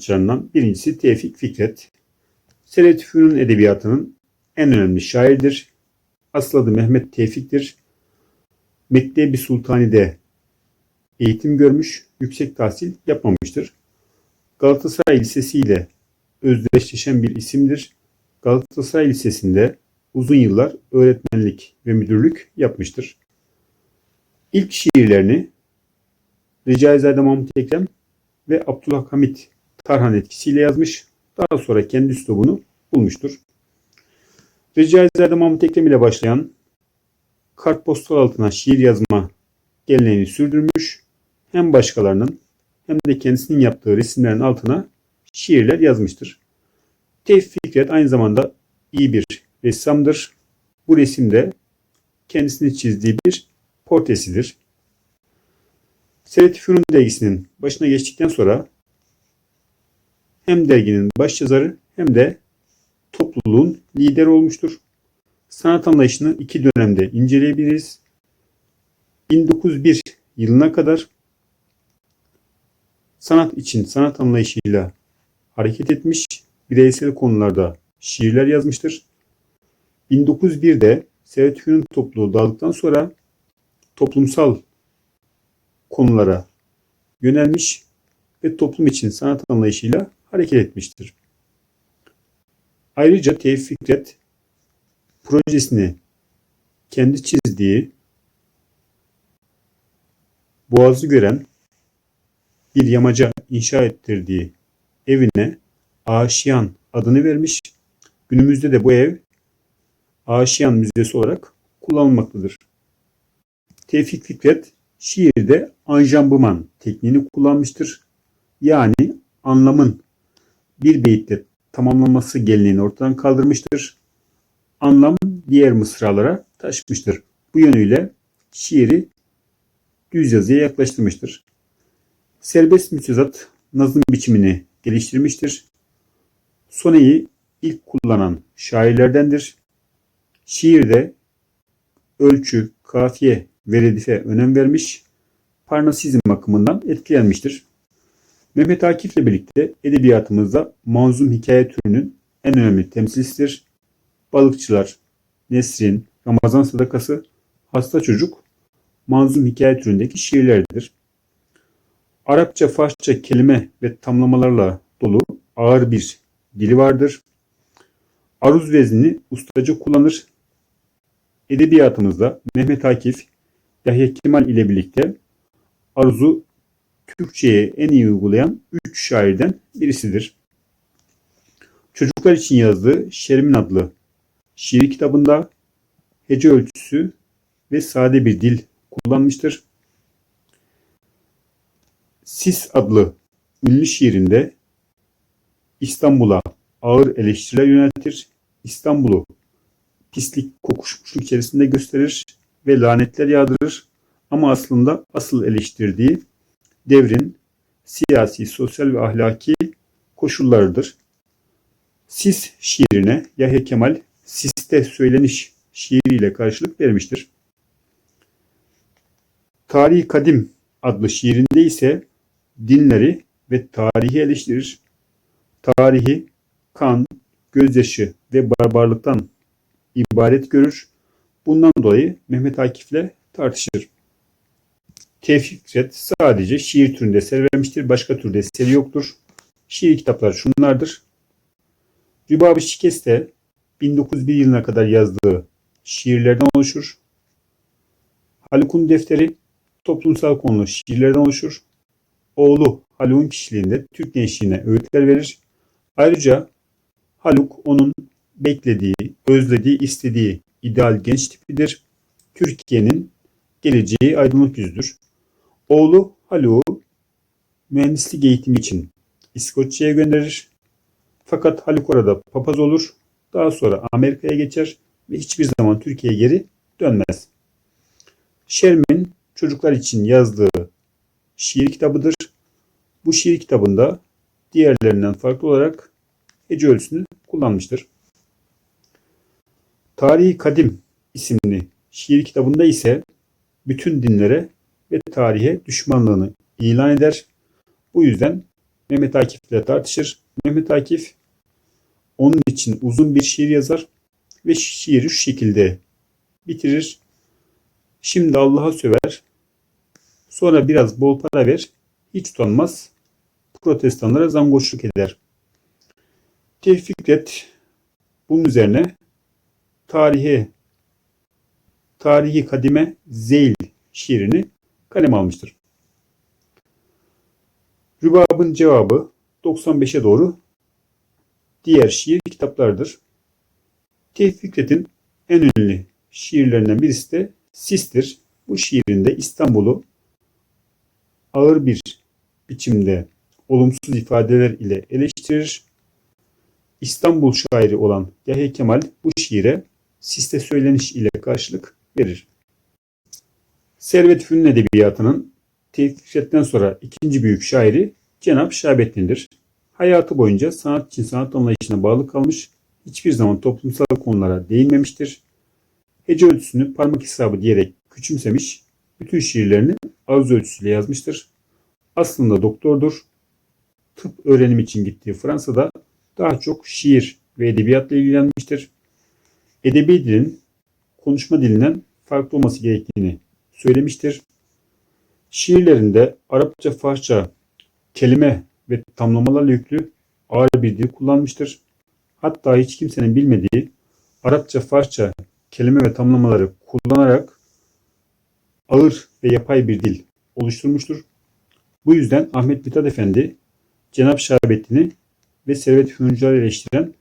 sanatçılarından birincisi Tevfik Fikret. Servet Fünun edebiyatının en önemli şairdir. Asıl adı Mehmet Tevfik'tir. Mektebi Sultani'de eğitim görmüş, yüksek tahsil yapmamıştır. Galatasaray Lisesi ile özdeşleşen bir isimdir. Galatasaray Lisesi'nde uzun yıllar öğretmenlik ve müdürlük yapmıştır. İlk şiirlerini Recaizade Mahmut Ekrem ve Abdülhamit Tarhan etkisiyle yazmış. Daha sonra kendi üslubunu bulmuştur. Recaizade Mahmut Ekrem ile başlayan kartpostal altına şiir yazma geleneğini sürdürmüş. Hem başkalarının hem de kendisinin yaptığı resimlerin altına şiirler yazmıştır. Tevfik Fikret aynı zamanda iyi bir ressamdır. Bu resimde kendisini çizdiği bir portresidir. Servet Fünun dergisinin başına geçtikten sonra hem derginin başyazarı hem de topluluğun lideri olmuştur. Sanat anlayışını iki dönemde inceleyebiliriz. 1901 yılına kadar sanat için sanat anlayışıyla hareket etmiş, bireysel konularda şiirler yazmıştır. 1901'de Servet Fünun topluluğu dağıldıktan sonra toplumsal konulara yönelmiş ve toplum için sanat anlayışıyla hareket etmiştir. Ayrıca Tevfik Fikret projesini kendi çizdiği Boğaz'ı gören bir yamaca inşa ettirdiği evine Aşiyan adını vermiş. Günümüzde de bu ev Aşiyan Müzesi olarak kullanılmaktadır. Tevfik Fikret şiirde anjambıman tekniğini kullanmıştır. Yani anlamın bir beyitle tamamlanması geleneğini ortadan kaldırmıştır. Anlam diğer mısralara taşmıştır. Bu yönüyle şiiri düz yazıya yaklaştırmıştır. Serbest mütezat nazım biçimini geliştirmiştir. Soneyi ilk kullanan şairlerdendir. Şiirde ölçü, kafiye ve redife önem vermiş, Parnasizm akımından etkilenmiştir. Mehmet Akif ile birlikte edebiyatımızda manzum hikaye türünün en önemli temsilcisidir. Balıkçılar, Nesrin, Ramazan Sadakası, Hasta Çocuk, manzum hikaye türündeki şiirlerdir. Arapça, Farsça kelime ve tamlamalarla dolu ağır bir dili vardır. Aruz veznini ustaca kullanır. Edebiyatımızda Mehmet Akif, Yahya Kemal ile birlikte aruzu Türkçe'ye en iyi uygulayan üç şairden birisidir. Çocuklar için yazdığı Şermin adlı şiir kitabında hece ölçüsü ve sade bir dil kullanmıştır. Sis adlı ünlü şiirinde İstanbul'a ağır eleştiriler yöneltir. İstanbul'u pislik, kokuşmuşluk içerisinde gösterir ve lanetler yağdırır. Ama aslında asıl eleştirdiği devrin siyasi, sosyal ve ahlaki koşullarıdır. Sis şiirine Yahya Kemal Siste Söyleniş şiiriyle karşılık vermiştir. Tarihi Kadim adlı şiirinde ise dinleri ve tarihi eleştirir. Tarihi kan, gözyaşı ve barbarlıktan ibaret görür. Bundan dolayı Mehmet Akif'le tartışır. Tevfik Fikret sadece şiir türünde eser vermiştir. Başka türde eseri yoktur. Şiir kitapları şunlardır. Rübab-ı Şikeste 1901 yılına kadar yazdığı şiirlerden oluşur. Haluk'un defteri toplumsal konulu şiirlerden oluşur. Oğlu Haluk'un kişiliğinde Türk gençliğine öğütler verir. Ayrıca Haluk onun beklediği, özlediği, istediği ideal genç tipidir. Türkiye'nin geleceği aydınlık yüzdür. Oğlu Haluk'u mühendislik eğitimi için İskoçya'ya gönderir. Fakat Haluk orada papaz olur. Daha sonra Amerika'ya geçer ve hiçbir zaman Türkiye'ye geri dönmez. Sherman çocuklar için yazdığı şiir kitabıdır. Bu şiir kitabında diğerlerinden farklı olarak hece ölçüsünü kullanmıştır. Tarihi Kadim isimli şiir kitabında ise bütün dinlere ve tarihe düşmanlığını ilan eder. Bu yüzden Mehmet Akif ile tartışır. Mehmet Akif onun için uzun bir şiir yazar ve şiiri şu şekilde bitirir. Şimdi Allah'a söver, sonra biraz bol para ver, hiç utanmaz, protestanlara zangoçluk eder. Tevfik Fikret bunun üzerine tarihe tarihi kadime Zeyl şiirini kaleme almıştır. Rübab'ın cevabı 95'e doğru diğer şiir kitaplardır. Tevfik en ünlü şiirlerinden birisi de Sis'tir. Bu şiirinde İstanbul'u ağır bir biçimde olumsuz ifadeler ile eleştirir. İstanbul şairi olan Yahya Kemal bu şiire Sis'te söyleniş ile karşılık verir. Servet Fünun Edebiyatı'nın Tevfik Fikret'ten sonra ikinci büyük şairi Cenab Şahabettin'dir. Hayatı boyunca sanat için sanat anlayışına bağlı kalmış, hiçbir zaman toplumsal konulara değinmemiştir. Hece ölçüsünü parmak hesabı diyerek küçümsemiş, bütün şiirlerini aruz ölçüsüyle yazmıştır. Aslında doktordur. Tıp öğrenim için gittiği Fransa'da daha çok şiir ve edebiyatla ilgilenmiştir. Edebi dilin konuşma dilinden farklı olması gerektiğini söylemiştir. Şiirlerinde Arapça, Farsça kelime ve tamlamalarla yüklü ağır bir dil kullanmıştır. Hatta hiç kimsenin bilmediği Arapça, Farsça kelime ve tamlamaları kullanarak ağır ve yapay bir dil oluşturmuştur. Bu yüzden Ahmet Mithat Efendi Cenab Şahabettin'i ve Servet Fünuncuları eleştiren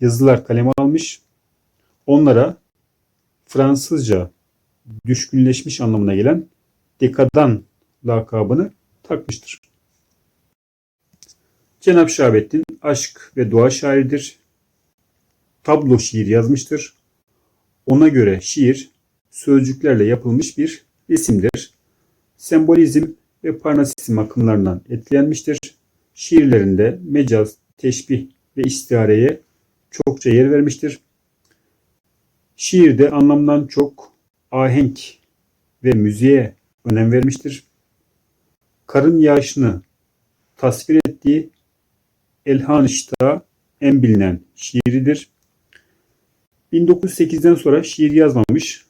yazılar kaleme almış. Onlara Fransızca düşkünleşmiş anlamına gelen dekadan lakabını takmıştır. Cenab Şahabettin aşk ve doğa şairidir. Tablo şiir yazmıştır. Ona göre şiir sözcüklerle yapılmış bir resimdir. Sembolizm ve parnasizm akımlarından etkilenmiştir. Şiirlerinde mecaz, teşbih ve istihareye çokça yer vermiştir. Şiirde anlamdan çok ahenk ve müziğe önem vermiştir. Karın yağışını tasvir ettiği Elhan İşta en bilinen şiiridir. 1908'den sonra şiir yazmamış.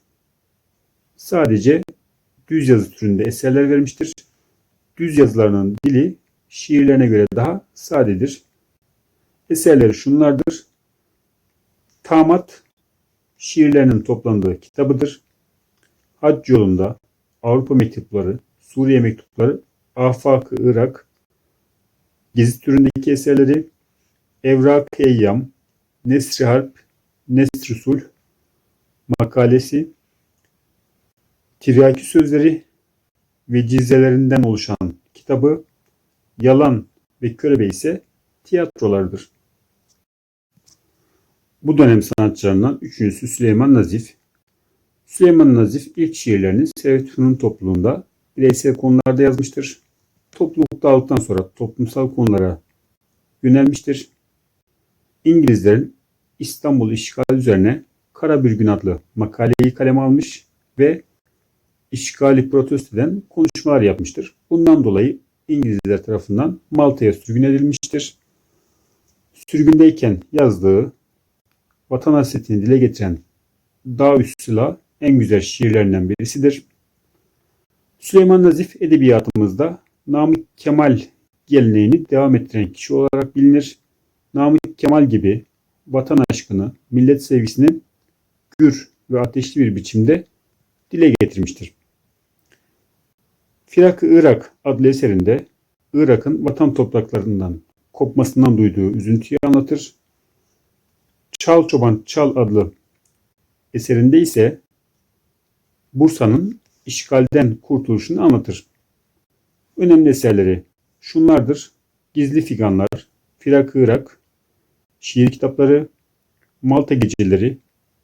Sadece düz yazı türünde eserler vermiştir. Düz yazılarının dili şiirlerine göre daha sadedir. Eserleri şunlardır. Tamat şiirlerinin toplandığı kitabıdır. Hac yolunda Avrupa mektupları, Suriye mektupları, Afak-ı Irak, Gezi türündeki eserleri, Evrak-ı Eyyam, Nesri Harp, Nesri Sulh, makalesi, Tiryaki sözleri ve cizelerinden oluşan kitabı, Yalan ve Körebe ise tiyatrolardır. Bu dönem sanatçılarından üçüncüsü Süleyman Nazif. Süleyman Nazif ilk şiirlerini Servet Fünun topluluğunda bireysel konularda yazmıştır. Topluluk dağıldıktan sonra toplumsal konulara yönelmiştir. İngilizlerin İstanbul işgali üzerine Kara Bir Gün adlı makaleyi kaleme almış ve işgali protesto eden konuşmalar yapmıştır. Bundan dolayı İngilizler tarafından Malta'ya sürgün edilmiştir. Sürgündeyken yazdığı vatan hasretini dile getiren Dağ Üssüla en güzel şiirlerinden birisidir. Süleyman Nazif edebiyatımızda Namık Kemal geleneğini devam ettiren kişi olarak bilinir. Namık Kemal gibi vatan aşkını, millet sevgisini gür ve ateşli bir biçimde dile getirmiştir. Firak-ı Irak adlı eserinde Irak'ın vatan topraklarından kopmasından duyduğu üzüntüyü anlatır. Çal Çoban Çal adlı eserinde ise Bursa'nın işgalden kurtuluşunu anlatır. Önemli eserleri şunlardır. Gizli Figanlar, Firak Irak, şiir kitapları, Malta Geceleri,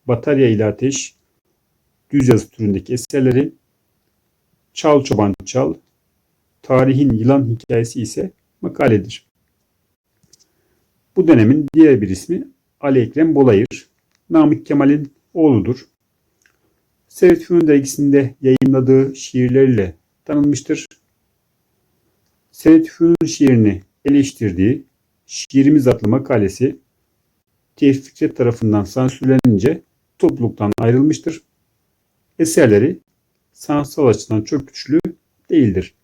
Batarya ile Ateş, düz yazı türündeki eserleri, Çal Çoban Çal, Tarihin Yılan Hikayesi ise makaledir. Bu dönemin diğer bir ismi Ali Ekrem Bolayır, Namık Kemal'in oğludur. Servet Fünun dergisinde yayınladığı şiirleriyle tanınmıştır. Servet Fünun şiirini eleştirdiği Şiirimiz adlı makalesi Tevfik Fikret tarafından sansürlenince topluluktan ayrılmıştır. Eserleri sanatsal açıdan çok güçlü değildir.